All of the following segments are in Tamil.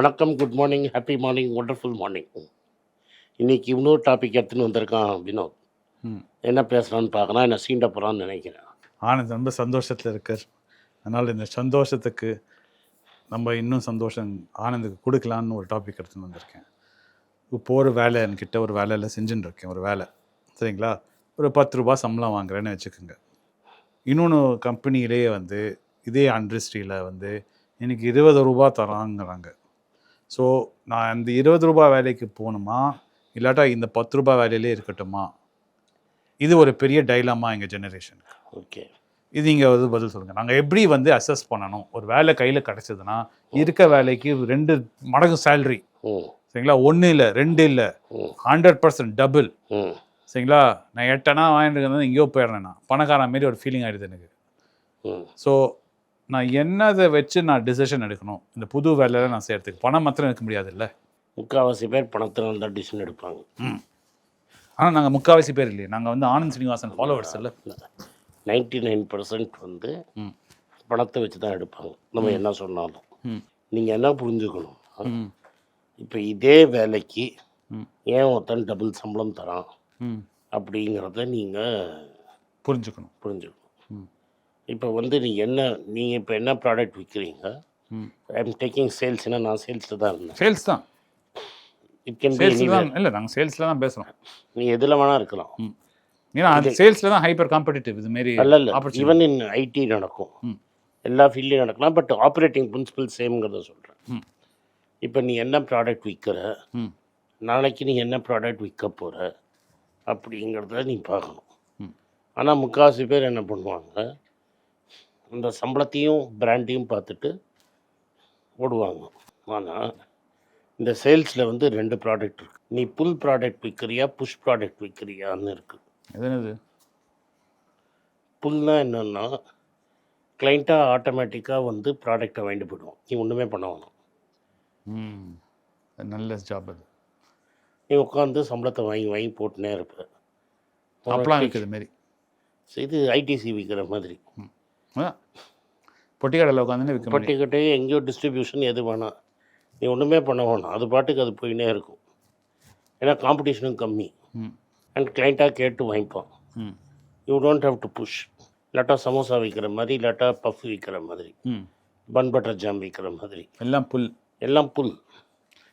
வணக்கம் good morning happy morning wonderful morning இன்னைக்கு இன்னொரு டாபிக் எடுத்துன்னு வந்திருக்கான் வினோத். ம். என்ன பேசுகிறான்னு பார்க்கலாம் என்ன சீண்ட போகிறான்னு நினைக்கிறேன். ஆனந்த் ரொம்ப சந்தோஷத்தில் இருக்கார். அதனால் இந்த சந்தோஷத்துக்கு நம்ம இன்னும் சந்தோஷம் ஆனந்துக்கு கொடுக்கலான்னு ஒரு டாபிக் எடுத்துன்னு வந்திருக்கேன். இப்போ ஒரு வேலை என்கிட்ட ஒரு வேலையில் செஞ்சுட்டு இருக்கேன் ஒரு வேலை. சரிங்களா? ஒரு பத்து ரூபா சம்பளம் வாங்குறேன்னு வச்சுக்கோங்க. இன்னொன்று கம்பெனியிலேயே வந்து இதே இண்டஸ்ட்ரியில் வந்து எனக்கு இருபது ரூபா தராங்கிறாங்க. ஸோ நான் அந்த இருபது ரூபா வேலைக்கு போகணுமா? இல்லாட்டா இந்த பத்து ரூபா வேலையிலே இருக்கட்டுமா? இது ஒரு பெரிய டைலாமா எங்கள் ஜெனரேஷனுக்கு ஓகே இது இங்கே வந்து பதில் சொல்லுங்கள் நாங்கள் எப்படி வந்து அசஸ் பண்ணணும்? ஒரு வேலை கையில் கிடச்சதுன்னா இருக்க வேலைக்கு ரெண்டு மடங்கு சேல்ரி சரிங்களா? ஒன்று இல்லை ரெண்டு இல்லை. ஹண்ட்ரட் பர்சன்ட் டபுள் சரிங்களா? நான் எட்டனா வாங்கிட்டு இருக்கிறது எங்கேயோ போயிடுறேன் நான். பணக்காரன் மாரி ஒரு ஃபீலிங் ஆகிடுது எனக்கு. ஸோ நான் என்னதை வச்சு நான் டிசிஷன் எடுக்கணும்? இந்த புது வேலையில் நான் செய்யறதுக்கு பணம் மாத்திரம் எடுக்க முடியாதுல்ல? முக்கால்வாசி பேர் பணத்தினால் தான் டிசிஷன் எடுப்பாங்க. ஆனால் நாங்கள் முக்கால்வாசி பேர் இல்லையே. நாங்கள் வந்து ஆனந்த் சீனிவாசன் ஃபாலோவர்ஸ் இல்லை? நைன்டி நைன் பர்சன்ட் வந்து ம். பணத்தை வச்சு தான் எடுப்பாங்க. நம்ம என்ன சொன்னாலும். ம். நீங்கள் என்ன புரிஞ்சுக்கணும்? ம். இப்போ இதே வேலைக்கு. ஏன் ஒருத்தன் டபுள் சம்பளம் தரான்? ம். அப்படிங்கிறத நீங்கள் புரிஞ்சுக்கணும். புரிஞ்சுக்கணும். ம். இப்போ வந்து நீங்கள் என்ன நீங்கள் இப்போ என்ன ப்ராடக்ட் விற்கிறீங்க ம். ஐ எம் டேக்கிங் சேல்ஸ்னால் நான் சேல்ஸில் தான் இருந்தேன். சேல்ஸ் தான். இட் கேன் பி சேல்ஸில் தான் இல்லை நாங்கள் சேல்ஸில் தான் பேசுகிறோம் நீ எதில் வேணால் இருக்கலாம். ஏன்னா அது சேல்ஸில் தான் ஹைப்பர் காம்படிட்டிவ் இது மாரி அல்ல இல்லை. ஈவன் இன் ஐடி நடக்கும். எல்லா ஃபீல்ட்லையும் நடக்கலாம் பட் ஆப்ரேட்டிங் பிரின்சிபல் சேம்ங்கிறத சொல்கிறேன். இப்போ நீ என்ன ப்ராடக்ட் விற்கிற நாளைக்கு நீ என்ன ப்ராடக்ட் விற்க போகிற அப்படிங்கிறத நீ பார்க்கணும். ஆனால் முக்கால்வாசி பேர் என்ன பண்ணுவாங்க? அந்த சம்பளத்தையும் பிராண்டையும் பார்த்துட்டு ஓடுவாங்க. ஆனால் இந்த சேல்ஸில் வந்து ரெண்டு ப்ராடக்ட் இருக்கு. நீ புல் ப்ராடக்ட் விற்கிறியா புஷ் ப்ராடக்ட் விற்கிறியான்னு இருக்குது என்னது? புல்னா என்னென்னா கிளைண்ட்டாக ஆட்டோமேட்டிக்காக வந்து ப்ராடக்டை வாங்கிட்டு போயிடுவோம் நீ ஒன்றுமே பண்ண வேணாம். நல்ல ஜாப் அது. நீ உட்காந்து சம்பளத்தை வாங்கி வாங்கி போட்டுனே இருப்ப. அப்பெல்லாம் விற்குது மாரி. இது ஐடிசி விற்கிற மாதிரி. பொட்டி கடையில் உட்காந்து விற்க முடியும் பட்டிக்கிட்டே எங்கேயோ டிஸ்ட்ரிபியூஷன் எது வேணாம் நீ ஒன்றுமே பண்ண வேணாம். அது பாட்டுக்கு அது போயினே இருக்கும். ஏன்னா காம்படிஷனும் கம்மி. அண்ட் கிளைண்ட்டாக கேட்டு வாங்கிப்பான். You don't have to push இல்லாட்டா சமோசா விற்கிற மாதிரி இல்லாட்டா பஃப் விற்கிற மாதிரி. பன் பட்டர் ஜாம் விற்கிற மாதிரி. எல்லாம் புல் எல்லாம் புல்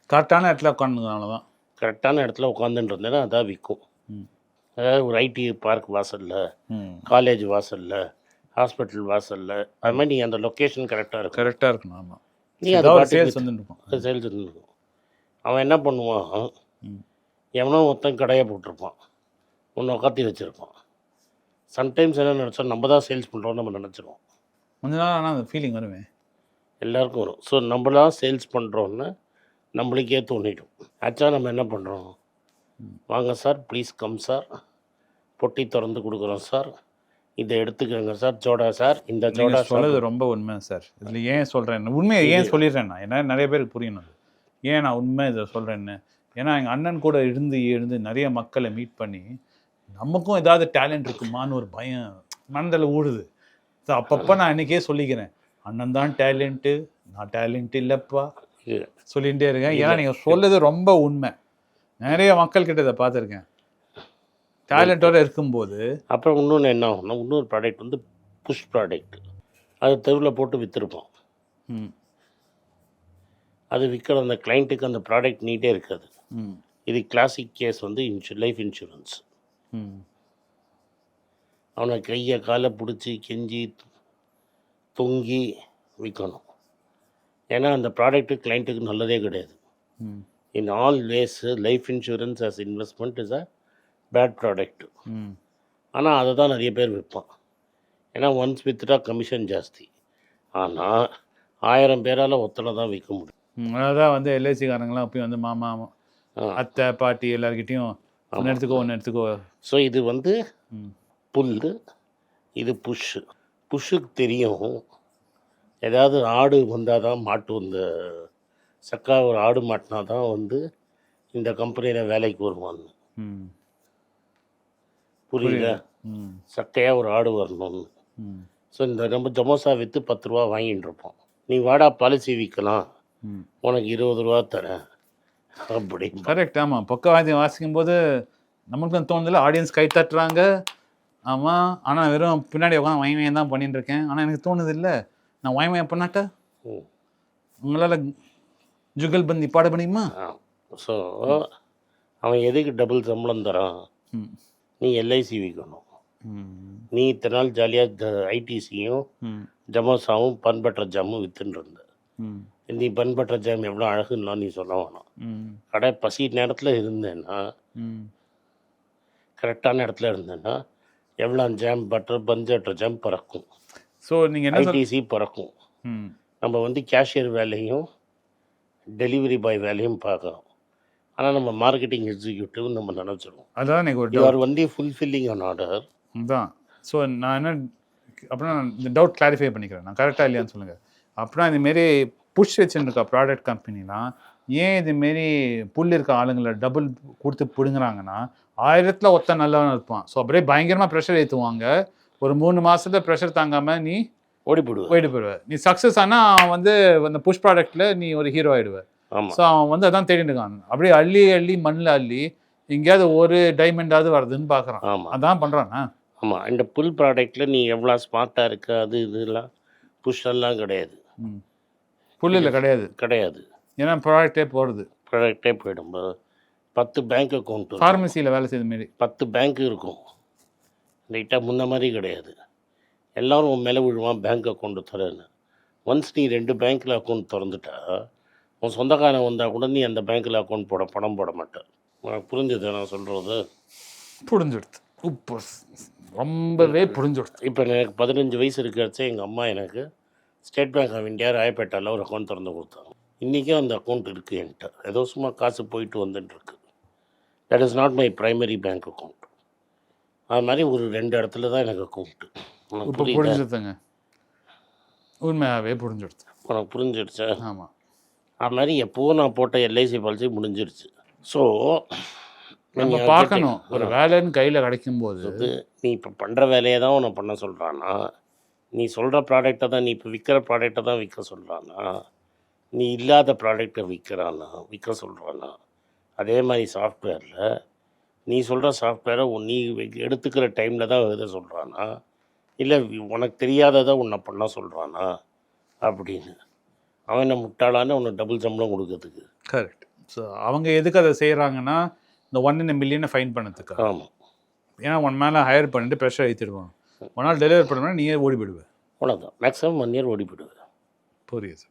கரெக்டான இடத்துல உட்காந்துனால தான் கரெக்டான இடத்துல உட்காந்துட்டு இருந்தேன்னா அதான் விற்கும் அதாவது ஒரு ஐடி பார்க் வாசலில் காலேஜ் வாசலில் ஹாஸ்பிட்டல் வாசலில். அது மாதிரி நீ அந்த லொக்கேஷன் கரெக்டாக இருக்கும். கரெக்டாக இருக்கணும் ஆமாம் நீ அது சேல்ஸ் அது சேல்ஸ் இருக்கும் அவன் என்ன பண்ணுவான்? எவனோ ஒருத்தன் கடையை போட்டிருப்பான். ஒன்று உட்காத்தி வச்சுருப்பான். சம்டைம்ஸ் என்ன நினச்சோம் நம்ம தான் சேல்ஸ் பண்ணுறோம் நம்ம நினச்சிருவோம். கொஞ்ச நாள் ஆனால் அந்த ஃபீலிங் வருமே. எல்லாருக்கும் வரும். ஸோ நம்மளாம் சேல்ஸ் பண்ணுறோன்னு நம்மளுக்கே தோணிடும். ஆக்சுவலாக நம்ம என்ன பண்ணுறோம் வாங்க சார் ப்ளீஸ் கம் சார் பொட்டி திறந்து கொடுக்குறோம் சார் இதை எடுத்துக்கோங்க சார். ஜோடா சார். இந்த ஜோடா சொல்றது ரொம்ப உண்மை சார். இதில் ஏன் சொல்கிறேன் உண்மையை ஏன் சொல்லிடுறேன் நான் ஏன்னா நிறைய பேருக்கு புரியணும். ஏன் நான் உண்மை இதை சொல்கிறேன்னு ஏன்னா எங்கள் அண்ணன் கூட இருந்து இருந்து நிறைய மக்களை மீட் பண்ணி நமக்கும் ஏதாவது டேலண்ட் இருக்குமான்னு ஒரு பயம் மனதில் ஊடுது ஸோ அப்பப்போ நான் இன்னைக்கே சொல்லிக்கிறேன். அண்ணன் தான் டேலண்ட்டு நான் டேலண்ட் இல்லைப்பா. சொல்லிகிட்டே இருக்கேன். ஏன்னா நீங்கள் சொல்றது ரொம்ப உண்மை. நிறைய மக்கள் கிட்ட இதை பார்த்துருக்கேன். டேலண்ட்டோட இருக்கும்போது அப்புறம் இன்னொன்று என்ன ஆகும்னா இன்னொரு ப்ராடக்ட் வந்து புஷ் ப்ராடக்ட் அது தெருவில் போட்டு விற்றுருப்போம் ம். அது விற்கிற அந்த கிளைண்ட்டுக்கு அந்த ப்ராடக்ட் நீட்டே இருக்காது. ம். இது கிளாசிக் கேஸ் வந்து இன்சூ லைஃப் இன்சூரன்ஸ் ம். அவனை கையை காலை பிடிச்சி கெஞ்சி தொங்கி விற்கணும் ஏன்னா அந்த ப்ராடக்ட்டு கிளைண்ட்டுக்கு நல்லதே கிடையாது. ம். In all ways life insurance as investment is a bad product ம். ஆனால் அதை தான் நிறைய பேர் விற்பான். ஏன்னா ஒன்ஸ் வித்துட்டா கமிஷன் ஜாஸ்தி. ஆனால் ஆயிரம் பேரால் ஒத்தனை தான் விற்க முடியும். அதான் வந்து எல்ஐசிக்காரங்களாம் போய் வந்து மாமா. அத்தை பாட்டி எல்லார்கிட்டயும் ஒன்று எடுத்துக்கோ ஒன்று எடுத்துக்கோ. ஸோ இது வந்து ம். புல்லு இது புஷ்ஷு புஷ்ஷுக்கு தெரியும். ஏதாவது ஆடு வந்தால் தான் மாட்டு இந்த சக்கா ஒரு ஆடு மாட்டினா தான் வந்து இந்த கம்பெனியில் வேலைக்கு வருவான்னு புரியுதா? ம். சக்கையாக ஒரு ஆடு வரணும்னு ம். ஸோ இந்த நம்ம ஜமோசா விற்று பத்து ரூபா வாங்கிட்டு இருப்போம். நீ வாடா பாலிசி விற்கலாம் ம். உனக்கு இருபது ரூபா தரேன். அப்படி கரெக்ட் ஆமாம் பக்கவாதியம் வாசிக்கும் போது நம்மளுக்கு தோணுதில்ல ஆடியன்ஸ் கை தட்டுறாங்க. ஆமாம் ஆனால் வெறும் பின்னாடி உட்காந்து வயமயம் தான் பண்ணிட்டு இருக்கேன். ஆனால் எனக்கு தோணுது இல்லை நான் வயமயம் பண்ணாட்டா. உங்களால் ஜுகல் பந்தி பாட முடியுமா? ஸோ அவன் எதுக்கு டபுள் சம்பளம் தரான்? ம். நீ எல்ஐசி விற்கணும் ம். நீ இத்தனை நாள் ஜாலியாக ஐடிசியும் ஜமோசாவும் பண்பற்ற ஜாமும் வித்துன்னு இருந்த நீ பண்பற்ற ஜாம் எவ்வளோ அழகுன்னா நீ சொல்ல வேணாம். கடை பசி நேரத்தில் இருந்தேன்னா கரெக்டான இடத்துல இருந்தேன்னா எவ்வளோ ஜாம் பட்டர் பஞ்சற்ற ஜாம் பறக்கும். ஸோ நீங்கள் ஐடிசி பறக்கும். நம்ம வந்து கேஷியர் வேலையும் டெலிவரி பாய் வேலையும் பார்க்குறோம் ஆனால் நம்ம மார்க்கெட்டிங் எக்ஸிக்யூட்டிவ் நம்ம நினச்சிருவோம். அதான் எனக்கு ஒரு you are only fulfilling an order தான் ஸோ நான் என்ன அப்படின்னா இந்த டவுட் கிளாரிஃபை பண்ணிக்கிறேன். நான் கரெக்டாக இல்லையான்னு சொல்லுங்கள் அப்படின்னா இதுமாரி புஷ் வச்சுருக்க ப்ராடக்ட் கம்பெனிலாம் ஏன் இதுமாரி புல் இருக்க ஆளுங்களை டபுள் கொடுத்து பிடுங்குறாங்கன்னா ஆயிரத்தில் ஒத்த நல்லவன் இருப்பான். ஸோ அப்படியே பயங்கரமாக ப்ரெஷர் ஏற்றுவாங்க ஒரு மூணு மாதத்துல ப்ரெஷர் தாங்காமல் நீ ஓடி போடுவேன் போயிட்டு போயிடுவ. நீ சக்ஸஸ் ஆனால் வந்து அந்த புஷ் ப்ராடக்ட்டில் நீ ஒரு ஹீரோ ஆயிடுவ. ஆமாம் ஸோ அவன் வந்து அதான் தேடிட்டு இருக்கான். அப்படியே அள்ளி அள்ளி மண்ணில் அள்ளி எங்கேயாவது ஒரு டைமண்டாவது வருதுன்னு பார்க்குறான் ஆமாம் அதான் பண்ணுறானா ஆமாம் இந்த புல் ப்ராடக்ட்டில் நீ எவ்வளோ ஸ்மார்ட்டாக இருக்க அது இதெல்லாம் புஷ் எல்லாம் கிடையாது. புல்லில் கிடையாது. கிடையாது. ஏன்னா ப்ராடக்டே போகிறது ப்ராடக்டே போயிடும். பத்து பேங்க் அக்கௌண்ட் ஃபார்மசியில் வேலை செய்த மாரி. பத்து பேங்க் இருக்கும். லைட்டாக முன்ன மாதிரி கிடையாது. எல்லாரும் உன் மேலே விழுவான் பேங்க் அக்கௌண்ட் தரேன்னு ஒன்ஸ் நீ ரெண்டு பேங்க்கில் அக்கௌண்ட் திறந்துட்டா உன் சொந்தக்காரன் வந்தால் கூட நீ அந்த பேங்க்கில் அக்கௌண்ட் போட பணம் போட மாட்டேன் உனக்கு புரிஞ்சுது நான் சொல்கிறது புரிஞ்சுடுது உப்பு ரொம்பவே புரிஞ்சுடுது இப்போ எனக்கு பதினஞ்சு வயசு இருக்கிறச்சே எங்கள் அம்மா எனக்கு ஸ்டேட் பேங்க் ஆஃப் இந்தியா ராயப்பேட்டாவில் ஒரு அக்கௌண்ட் திறந்து கொடுத்தாங்க. இன்றைக்கும் அந்த அக்கௌண்ட் இருக்குது என்கிட்ட. ஏதோ சும்மா காசு போயிட்டு வந்துட்டுருக்கு that is not my primary bank account அது மாதிரி ஒரு ரெண்டு இடத்துல தான் எனக்கு அக்கௌண்ட்டு உனக்கு இப்போ புரியுதா? புரிஞ்சுதுங்க. உண்மையாகவே புரிஞ்சுடுது உனக்கு புரிஞ்சிடுச்சா? ஆமாம் அது மாதிரி எப்போவோ நான் போட்ட எல்ஐசி பாலிசி முடிஞ்சிருச்சு. ஸோ நம்ம பார்க்கணும். ஒரு வேலைன்னு கையில் கிடைக்கும்போது வந்து நீ இப்போ பண்ணுற வேலையை தான் உன்னை பண்ண சொல்கிறானா நீ சொல்கிற ப்ராடக்டை தான் நீ இப்போ விற்கிற ப்ராடக்டை தான் விற்க சொல்கிறானா நீ இல்லாத ப்ராடக்டை விற்கிறானா விற்க சொல்கிறானா அதே மாதிரி சாஃப்ட்வேரில் நீ சொல்கிற சாஃப்ட்வேரை நீ எடுத்துக்கிற டைமில் தான் எழுத சொல்கிறானா இல்லை உனக்கு தெரியாததை உன்னை பண்ண சொல்கிறானா அப்படின்னு. அவன் என்ன முட்டாளான்னு உனக்கு டபுள் சம்பளம் கொடுக்கறதுக்கு. கரெக்ட் ஸோ அவங்க எதுக்கு அதை செய்கிறாங்கன்னா இந்த ஒன் இந்த மில்லியனை ஃபைன் பண்ணதுக்கு ஆமாம் ஏன்னா ஒன் மேலே ஹையர் பண்ணிட்டு ப்ரெஷர் ஏற்றிடுவான் ஒரு நாள் டெலிவரி பண்ணோம்னா நீயே ஓடி போயிடுவ அவ்வளோதான் மேக்ஸிமம் ஒன் இயர் ஓடி போயிடுவேன் புரியுது.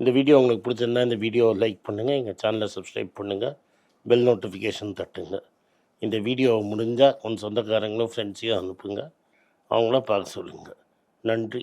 இந்த வீடியோ உங்களுக்கு பிடிச்சிருந்தா இந்த வீடியோவை லைக் பண்ணுங்கள் எங்கள் சேனலை சப்ஸ்கிரைப் பண்ணுங்கள் பெல் நோட்டிஃபிகேஷன் தட்டுங்க. இந்த வீடியோ முடிஞ்சால் உன் சொந்தக்காரங்களும் ஃப்ரெண்ட்ஸையும் அனுப்புங்க. அவங்கள பார்க்க சொல்லுங்கள் நன்றி.